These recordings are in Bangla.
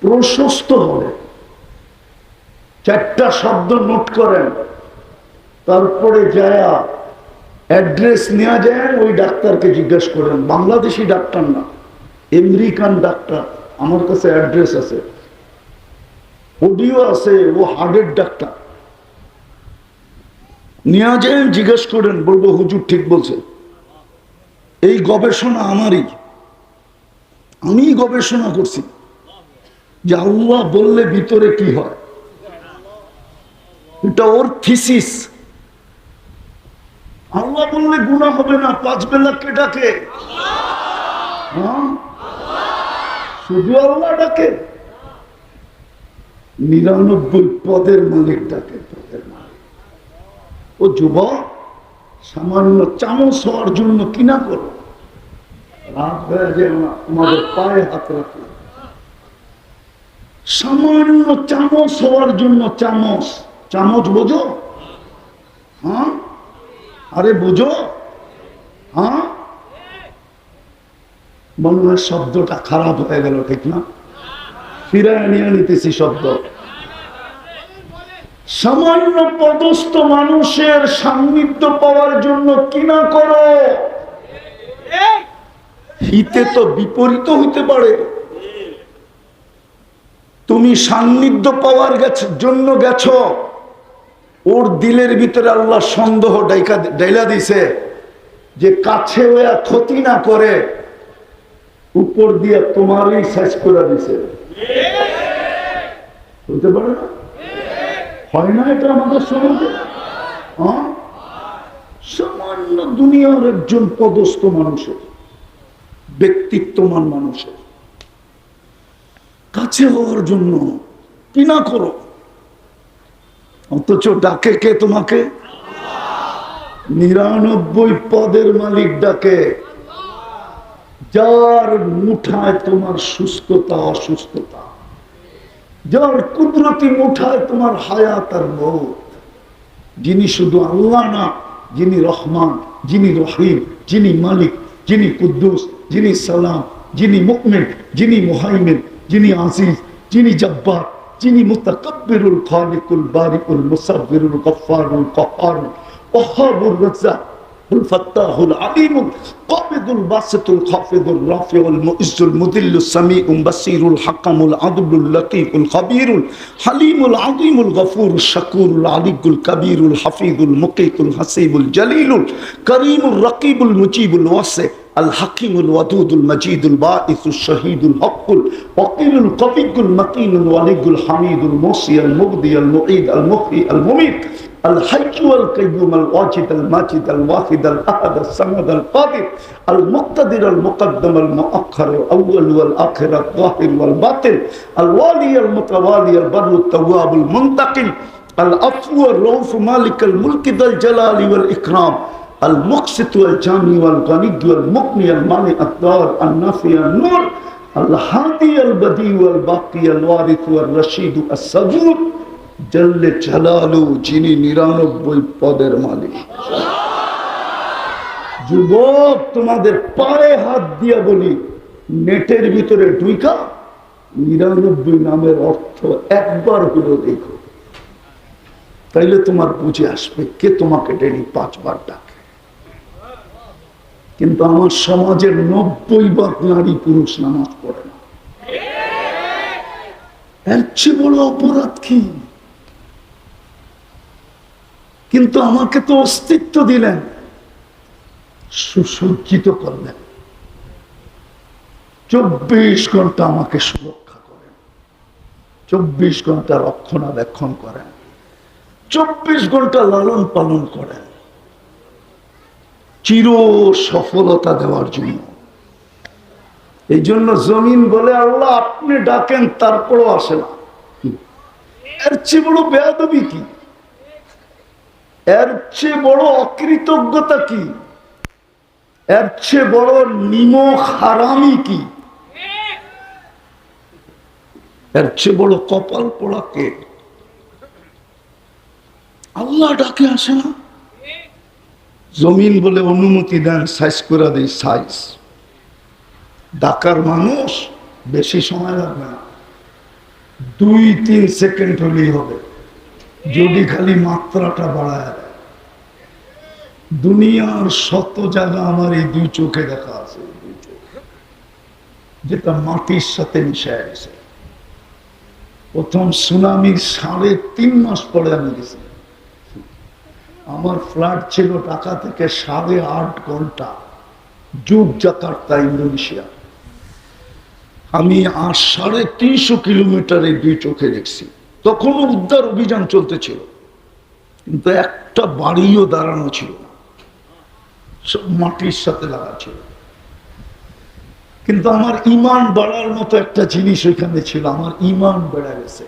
প্রশস্ত হবে চারটা শব্দ নোট করেন। তারপরে যায়া অ্যাড্রেস নেওয়া যায়, ওই ডাক্তারকে জিজ্ঞেস করেন, বাংলাদেশি ডাক্তার না, আমেরিকান ডাক্তার, আমার কাছে অ্যাড্রেস আছে। অডিও আছে, ও হার্টের ডাক্তার। নিয়ে যায়, জিজ্ঞেস করেন, বলব হুজুর ঠিক বলছে। এই গবেষণা আমারই। আমি গবেষণা করছি। যে আল্লাহ বললে ভিতরে কি হয়? এটা ওর থিসিস আল্লাহ বললে গুণা হবে না, পাঁচ বেলা কে ডাকে? হ্যাঁ? শুধু আল্লাহ ডাকে। নিরানব্বই পদের মালিক ডাকে পদের মালিক। ও যুবক, সামান্য চামচ হওয়ার জন্য কিনা করো? রাত হয়ে যায় আমাদের পায়ে হাত রাখো। সামান্য চামচ হওয়ার জন্য চামচ। চামচ বোঝো? হ্যাঁ? আরে বুঝো? হ্যাঁ? হয় শব্দটা খারাপ হয়ে গেল ঠিক না? ফিরায় নিয়ে নিতেছি শব্দ। সামান্য পদস্থ মানুষের সান্নিধ্য পাওয়ার জন্য কিনা করো? হিতে তো বিপরীত হইতে পারে। তুমি সান্নিধ্য পাওয়ার জন্য গেছ। ওর দিলের ভিতরে আল্লাহ সন্দেহ ডাইকা ডাইলা দিছে যে কাছে ওয়া ক্ষতি না করে উপর দিয়ে তোমারই শেষ করে দিছে। হতে পারে না? হয় না এটা আমাদের সমাজে? হ্যাঁ? সামান্য দুনিয়ার একজন পদস্থ মানুষের ব্যক্তিত্বমান মানুষের। কাছে হওয়ার জন্য কি না করো? অথচ ডাকে কে তোমাকে? নিরানব্বই পদের মালিক ডাকে। যার মুঠায় তোমার সুস্থতা, অসুস্থতা, যার কুদরতি মুঠায় তোমার হায়াত আর মত, যিনি শুধু আল্লাহ না, যিনি রহমান, যিনি রহিম, যিনি মালিক, যিনি কুদ্দুস, যিনি সালাম, যিনি মুকমিন যিনি মুহাইমিন যিনি আজিজ যিনি জব্বার যিনি মুতাকাব্বিরুল খালিকুল বারিকুল মুসাব্বিরুল গফফারুল কহ্হারুল ওয়াহ্হাবুর রাজ্জাক الفتاح العليم القابض الباسط الخافض الرافع المؤز المذل السميع البصير الحكم العدل اللطيف الخبير الحليم العظيم الغفور الشكور العلي الكبير الحفيظ المقيت الحسيب الجليل الكريم الرقيب المجيب الواسع الحكيم الودود المجيد الباعث الشهيد الحق الوقيل القوي المتين الولي الحميد الموصي المبدي المعيد المحيي المميت الحي والقيوم الواجد الماجد الواحد الاحد الصمد القادر المقتدر المقدم المؤخر الاول والاخر الظاهر والباطن الوالي المتوالي البر التواب المنتقم العفو الرؤوف مالك الملك ذا الجلال والاكرام المقسط والجامي والغني والمغني المانع الدار النافع النور الهادي البديع والباقي الوارث والرشيد الصبور জল্লে জালালু যিনি নিরানব্বই পদের মালিক যুবক তোমাদের পায়ে হাত দিয়া বলি নেটের ভিতরে ডুইকা নিরানব্বই নামের অর্থ একবার হলো দেখো তাইলে তোমার বুঝে আসবে কে তোমাকে ডেলি পাঁচবার ডাকে কিন্তু আমার সমাজের নব্বই ভাগ নারী পুরুষ নামাজ পড়ে না। বড় অপরাধ কি? কিন্তু আমাকে তো অস্তিত্ব দিলেন, সুসজ্জিত করলেন। চব্বিশ ঘণ্টা আমাকে সুরক্ষা করেন। চব্বিশ ঘণ্টা রক্ষণাবেক্ষণ করেন। চব্বিশ ঘণ্টা লালন পালন করেন। চির সফলতা দেওয়ার জন্য। এই জন্য জমিন বলে আল্লাহ আপনি ডাকেন, তারপরও আসে না। এর চেয়ে বড় বেয়াদবি কি? এর চেয়ে বড় অকৃতজ্ঞতা কি? এর চেয়ে বড় নিমক হারামি কি? এর চেয়ে বড় কপাল পোড়া কে? আল্লাহ ডাকে আসে না। জমিন বলে অনুমতি দেন সাইজ করে দেয় সাইজ ডাকার মানুষ বেশি সময় লাগবে না। দুই, তিন সেকেন্ড হলেই হবে। যদি খালি মাত্রাটা বাড়ায় দুনিয়ার শত জায়গা আমার এই দুই চোখে দেখা আছে। যেটা মাটির সাথে মিশে গেছে। প্রথম সুনামির সাড়ে তিন মাস পরে আমি গেছি। আমার ফ্লাইট ছিল ঢাকা থেকে সাড়ে আট ঘণ্টা। যুগ জাকার্তা, ইন্দোনেশিয়া। আমি আর সাড়ে তিনশো কিলোমিটার দুই চোখে দেখছি। তখনও উদ্ধার অভিযান চলতেছিল। কিন্তু একটা বাড়িও দাঁড়ানো ছিল সব মাটির সাথে লাগা ছিল। কিন্তু আমার ইমান বাড়ার মতো একটা জিনিস ওইখানে ছিল। আমার ইমান বেড়ে গেছে।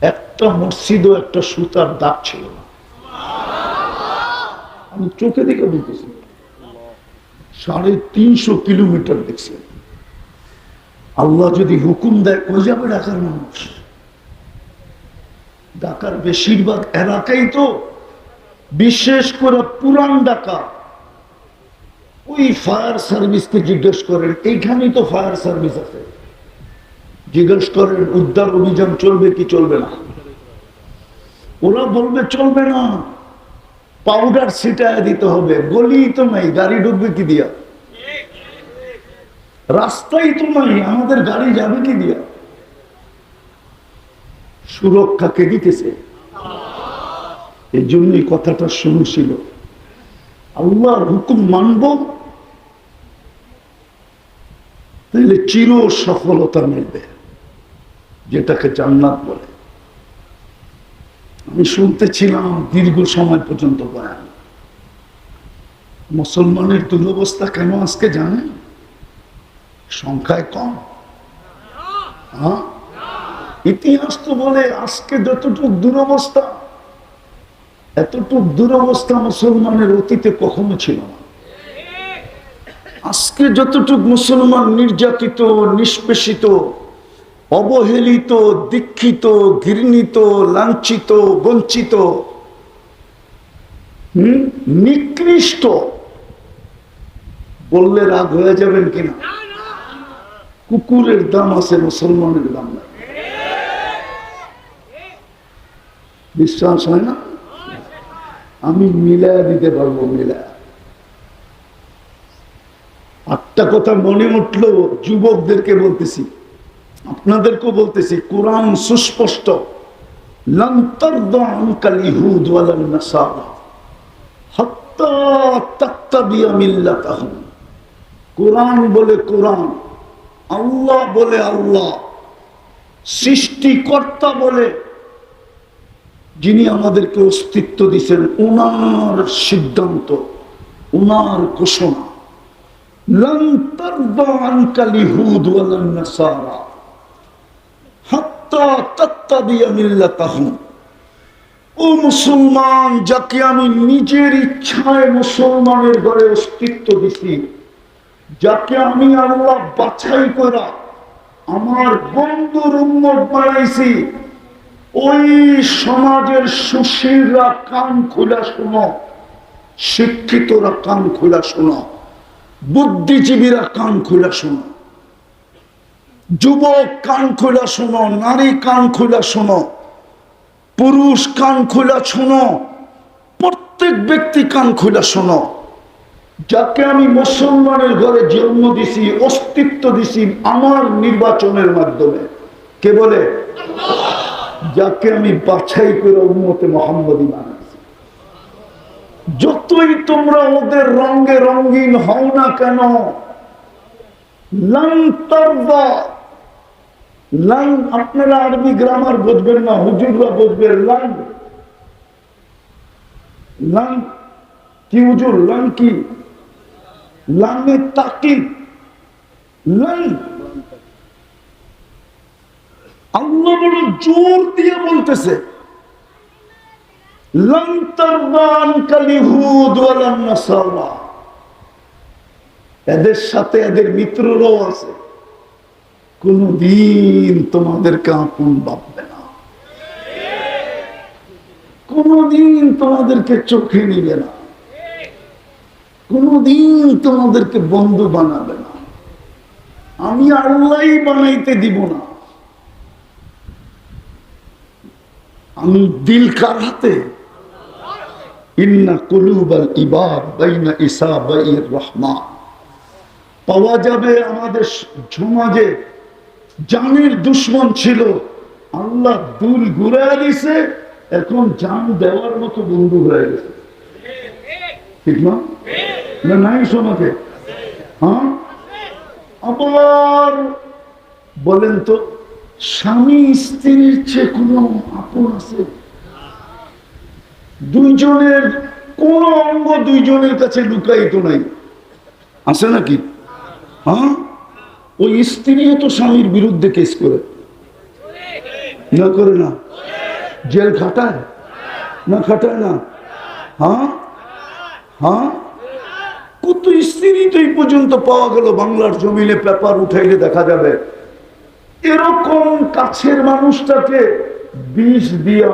একটা মসজিদও, একটা সুতার দাগ ছিল না। আমি চোখে দেখে বলতেছি। সাড়ে তিনশো কিলোমিটার দেখছি। আল্লাহ যদি হুকুম দেয়, কই যাবে ঢাকার মানুষ? ঢাকার বেশিরভাগ এলাকাই তো বিশেষ করে পুরান ঢাকা। ওই ফায়ার সার্ভিসকে জিজ্ঞেস করেন, এইখানেই তো ফায়ার সার্ভিস আছে। জিজ্ঞেস করেন, উদ্ধার অভিযান চলবে কি চলবে না? ওরা বলবে, চলবে না। পাউডার ছিটায় দিতে হবে গলি তো নাই, গাড়ি ঢুকবে কি দিয়া? রাস্তাই তো নাই, আমাদের গাড়ি যাবে কি দিয়া? সুরক্ষাকে দিতেছে? এই জন্যই কথাটা শুনছিল। আল্লাহর হুকুম মানব তাহলে চির সফলতা মিলবে, যেটাকে জান্নাত বলে। আমি শুনতেছিলাম দীর্ঘ সময় পর্যন্ত বয়ান মুসলমানের দুরবস্থা কেন আজকে জানেন? সংখ্যায় কম। ইতিহাস তো বলে আজকে যতটুক দুরবস্থা, এতটুক দুরবস্থা মুসলমানের অতীতে কখনো ছিল না। আজকে যতটুক মুসলমান নির্যাতিত, নিষ্পেষিত অবহেলিত, দীক্ষিত, ঘৃণিত, লাঞ্ছিত, বঞ্চিত নিকৃষ্ট। বললে রাগ হয়ে যাবেন কিনা? কুকুরের দাম আছে, মুসলমানের দাম নাই। বিশ্বাস হয় না? আমি মিলায় দিতে পারব মিলায় আটটা কথা মনে উঠল, যুবকদেরকে বলতেছি। আপনাদেরকেও বলতেছি, কোরআন সুস্পষ্ট। কোরআন বলে কোরআন, আল্লাহ বলে আল্লাহ। সৃষ্টিকর্তা বলে যিনি আমাদেরকে অস্তিত্ব দিচ্ছেন উনার সিদ্ধান্ত, উনার ঘোষণা। লন্তর্দ আনকালি হুদ ওয়ালান্না সারা মুসলমান, যাকে আমি নিজের ইচ্ছায় মুসলমানের ঘরে অস্তিত্ব দিছি, যাকে আমি আল্লাহ বাছাই করা, আমার বন্ধুর উন্মত বানাইছি, ওই সমাজের সুশীলরা কান খোলা শোনো, শিক্ষিতরা কান খোলা শোনো, বুদ্ধিজীবীরা কান খোলা শোনো। যুবক কান খোলা শোনো, নারী কান খোলা শোনো, পুরুষ কান খোলা শোনো, প্রত্যেক ব্যক্তি কান খোলা শোনো। যাকে আমি মুসলমানের ঘরে জন্ম দিছি, অস্তিত্ব দিছি আমার নির্বাচনের মাধ্যমে, কে বলে? যাকে আমি বাছাই করে উন্মতে মোহাম্মদী বানাইছি। যতই তোমরা ওদের রঙে রঙিন হও না কেন লাং তারদা লাং আপনারা আরবি গ্রামার বুঝবেন না লাং লাং কি হুজুর? লাং কি? তাকিদ। লাং আল্লাহ বড় জোর দিয়ে বলতেছে এদের সাথে এদের মিত্ররাও আছে। কোনদিন তোমাদেরকে আপন ভাববে না। কোনদিন তোমাদেরকে চোখে নিবে না। কোনদিন তোমাদেরকে বন্ধু বানাবে না। আমি আল্লাহ বানাইতে দিব না। আমি দিল কার হাতে? ইন্না কুলুবাল ইবাদ বাইনা ইসাবাইর রহমান। পাওয়া যাবে আমাদের সমাজে জানের দুশ্মন ছিল। আল্লাহ দুল ঘুরায় দিছে, এখন জান দেওয়ার মতো বন্ধু হয়ে গেছে। ঠিক না? না, নাই সমাজে। হ্যাঁ? আবার বলেন তো, স্বামী স্ত্রীর চেয়ে কোনো আপন আছে? দুইজনের, কোন অঙ্গ দুইজনের কাছে লুকায়িত নাই। আছে নাকি? হ্যাঁ? ওই স্ত্রীও তো স্বামীর বিরুদ্ধে কেস করে। না করে না। জেল খাটায়? না খাটায় না? হ্যাঁ? হ্যাঁ? কত স্ত্রী তো এই পর্যন্ত পাওয়া গেল বাংলার জমিনে, পেপার উঠাইলে দেখা যাবে। এরকম কাছের মানুষটাকে বিষ দিয়া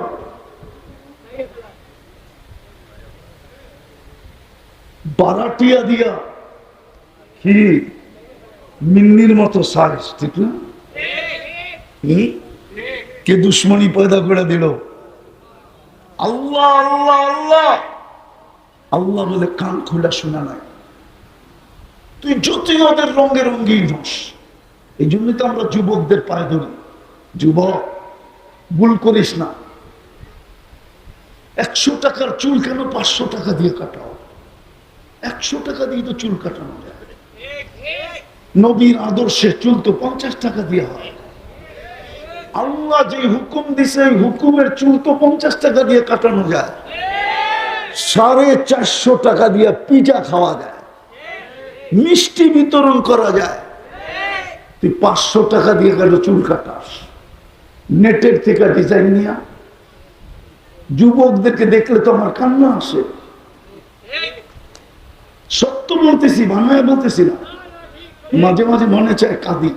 বারাটিয়া দিয়া কি মিন্নির মতো সাইজ ঠিক না? কে দুশ্মনী পয়দা করে দিল? আল্লাহ আল্লাহ আল্লাহ! আল্লাহ বলে কান খোলা শোনা নাই। তুই যতই ওদের রঙে রঙ্গিন হোস। এই জন্য তো আমরা যুবকদের পায়ে ধরি। যুবক, ভুল করিস না। একশো টাকার চুল কেন পাঁচশো টাকা দিয়ে কাটাও? একশো টাকা দিয়ে তো চুল কাটানো যায়। নবীর আদর্শে চুল তো পঞ্চাশ টাকা দিয়ে হয়। আল্লাহ যে হুকুম দিছে হুকুমের চুল তো পঞ্চাশ টাকা দিয়ে কাটানো যায়। সাড়ে চারশো টাকা দিয়ে পিজা খাওয়া যায়। মিষ্টি বিতরণ করা যায়। তুই পাঁচশো টাকা দিয়ে গেল চুল কাটাস। নেটের থেকে ডিজাইন নিয়া। যুবকদেরকে দেখলে তো আমার কান্না আসে। সত্য বলতেছি, বানায় বলতেছি না। মাঝে মাঝে মনে চায় কাঁদি।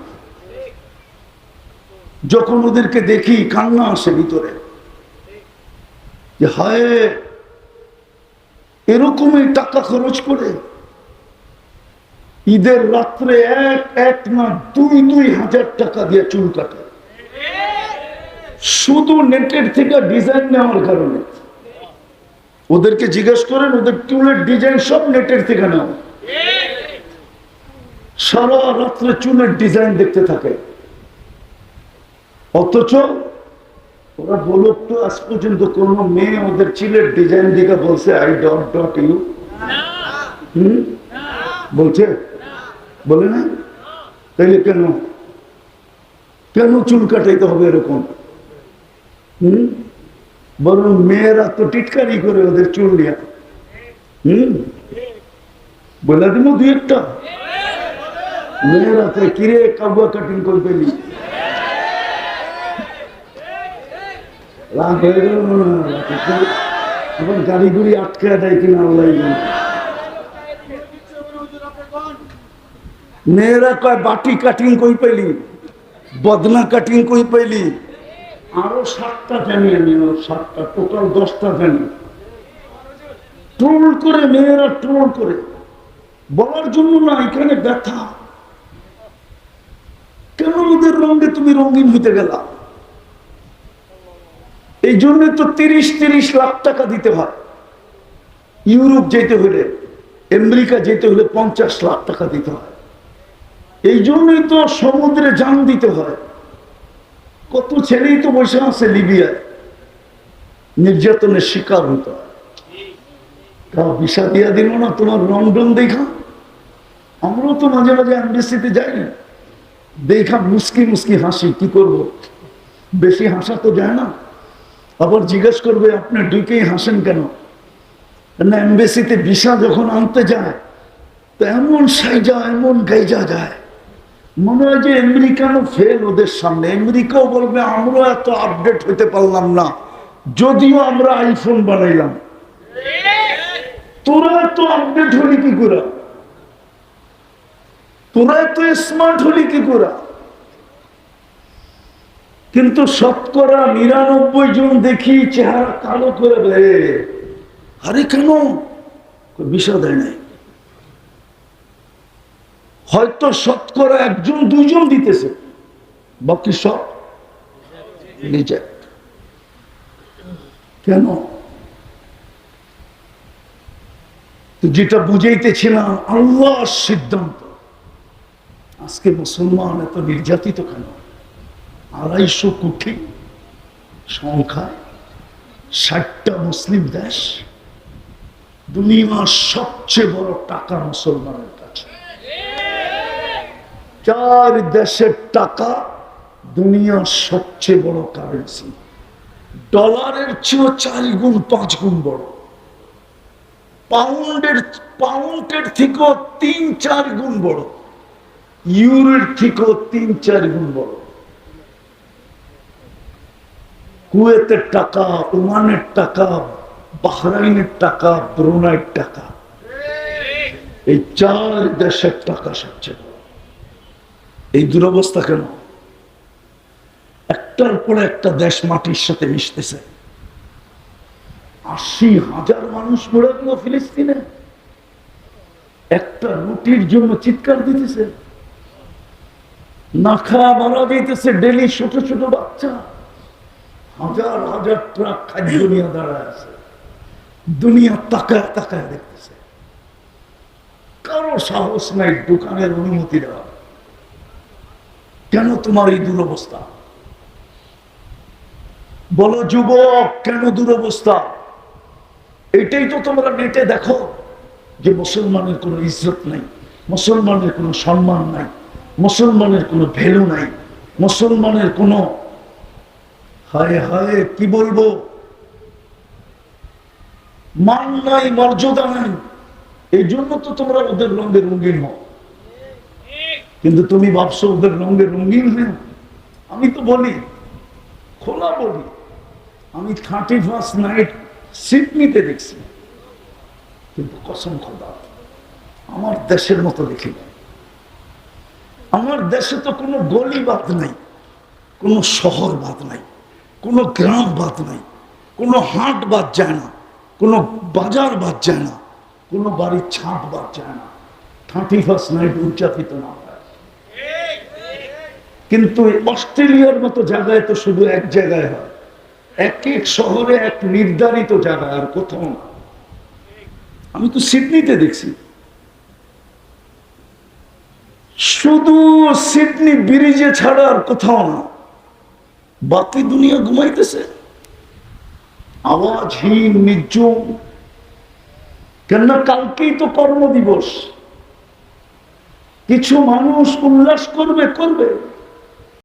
যখন ওদেরকে দেখি কান্না আসে ভিতরে, যে হায়, এরকমই টাকা খরচ করে ঈদের রাত্রে এক এক না দুই দুই হাজার টাকা দিয়ে চুল কাটে। শুধু নেটের থেকে ডিজাইন নেওয়ার কারণে। ওদেরকে জিজ্ঞেস করেন, ওদের চুলের ডিজাইন সব নেটের থেকে নেওয়া? সারা রাত্রে চুলের ডিজাইন দেখতে থাকে। অথচ ওরা বলুক তো, আজ পর্যন্ত কোন মেয়ে ওদের চুলের ডিজাইন দিকে বলছে আই ডট ডট ইউ বলছে? বলে না? তাইলে কেন? কেন চুল কাটাইতে হবে এরকম? হম? বরং মেয়েরা তো টিটকারি করে ওদের চুল নিয়ে। হুম? বলে দিব দুই একটা। মেয়েরা কিরে কাবুয়া কাটিং করে পেলি রাগ হয়ে গেল রাতে। এখন গাড়ি গুড়ি আটকে দেয় কিনা আল্লাহ। মেয়েরা কয়, বাটি কাটিং কই পেলি? বদনা কাটিং কই পেলি? আরও সাতটা ফ্যানি আমি সাতটা টোটাল দশটা ফ্যানি ট্রোল করে, মেয়েরা ট্রোল করে। বলার জন্য না, এখানে ব্যথা। ওদের রঙে তুমি রঙিন হইতে গেলা। এই জন্য তো তিরিশ তিরিশ লাখ টাকা দিতে হয়। ইউরোপ যেতে হলে, আমেরিকা যেতে হলে পঞ্চাশ লাখ টাকা দিতে হয়। এই জন্যই তো সমুদ্রে জান দিতে হয়। কত ছেলেই তো বসে আছে লিবিয়ায়। নির্যাতনের শিকার হতে হয়। বিষা দিয়া দিল না, তোমার লন্ডন দেখা। আমরাও তো মাঝে মাঝে এমবিসিতে যাই। দেখা মুসকি মুসকি হাসি, কি করব? বেশি হাসা তো যায় না। আবার জিজ্ঞেস করবে, আপনি দুইকেই হাসেন কেন? না এমবেসিতে ভিসা যখন আনতে যায়, তো এমন সাইজা এমন গাইজা যায়। মনে হয় যে আমেরিকানও ফেল ওদের সামনে। আমেরিকাও বলবে, আমরা এত আপডেট হইতে পারলাম না। যদিও আমরা আইফোন বানাইলাম। তোরা এত আপডেট হলি কি করে? তোরা এত স্মার্ট হলি কি করে? কিন্তু শতকরা নিরানব্বই জন দেখি চেহারা কালো করে বেড়ে আরে কেন? বিষয় দেয় নাই। হয়তো শতকরা একজন, দুইজন দিতেছে। বাকি সব কেন? যেটা বুঝাইতেছিলাম, আল্লাহর সিদ্ধান্ত। আজকে মুসলমান এত নির্যাতিত কেন? আড়াইশো কোটি সংখ্যা, ষাটটা মুসলিম দেশ দুনিয়ার সবচেয়ে বড় টাকা মুসলমানের কাছে। চার দেশের টাকা দুনিয়ার সবচেয়ে বড় কারেন্সি ডলারের চেয়েও চার গুণ, পাঁচ গুণ বড়। পাউন্ডের পাউন্ডের থেকেও তিন, চার গুণ বড়। ইউরোর থেকেও তিন, চার গুণ বড়। কুয়েতের টাকা, ওমানের টাকা, বাহরাইনের টাকা, ব্রুনাইয়ের টাকা। এই চার দেশের টাকা সবচেয়ে এই দুরবস্থা কেন? একটার পরে একটা দেশ মাটির সাথে মিশতেছে। আশি হাজার মানুষ মরে গেল ফিলিস্তিনে। একটা রুটির জন্য চিৎকার দিতেছে। না খাওয়া মারা দিতেছে ডেলি ছোট ছোট বাচ্চা। হাজার হাজার ট্রাক খাদ্য দাঁড়ায় আছে। দুনিয়া তাকায় তাকায় দেখতেছে। কারও সাহস নাই দোকানের অনুমতি দেওয়া। কেন তোমার এই দুরবস্থা? বলো, যুবক, কেন দুরবস্থা? এটাই তো তোমরা নেটে দেখো যে মুসলমানের কোনো ইজ্জত নাই, মুসলমানের কোনো সম্মান নাই। মুসলমানের কোনো ভ্যালু নাই। মুসলমানের কোনো হায় হায়, কি বলব? মান নাই, মর্যাদা নাই। এই জন্য তো তোমরা ওদের রঙে রঙিন হও। কিন্তু তুমি ভাবছ ওদের রঙে রঙিন হ্যাঁ? আমি তো বলি, খোলা বলি। আমি থার্টি ফার্স্ট নাইট সিডনিতে দেখছি। কিন্তু কসম খোদা, আমার দেশের মতো দেখি নাই। আমার দেশে তো কোনো গলি বাদ নাই, কোনো শহর বাদ নাই, কোনো গ্রাম বাদ নাই, কোনো হাট বাদ যায় না, কোনো বাজার বাদ যায় না, কোনো বাড়ির ছাদ বাদ যায় না। থার্টি ফার্স্ট নাইট উদযাপিত না। কিন্তু অস্ট্রেলিয়ার মতো জায়গায় তো শুধু এক জায়গায় হয়। এক এক শহরে এক নির্ধারিত জায়গা আর কোথাও না। আমি তো সিডনিতে দেখছি। শুধু সিডনি ব্রিজে ছাড়া আর কোথাও না, বাকি দুনিয়া ঘুমাইতেছে। আওয়াজহীন, নির্জম। কেননা কালকেই তো কর্মদিবস। কিছু মানুষ উল্লাস করবে করবে।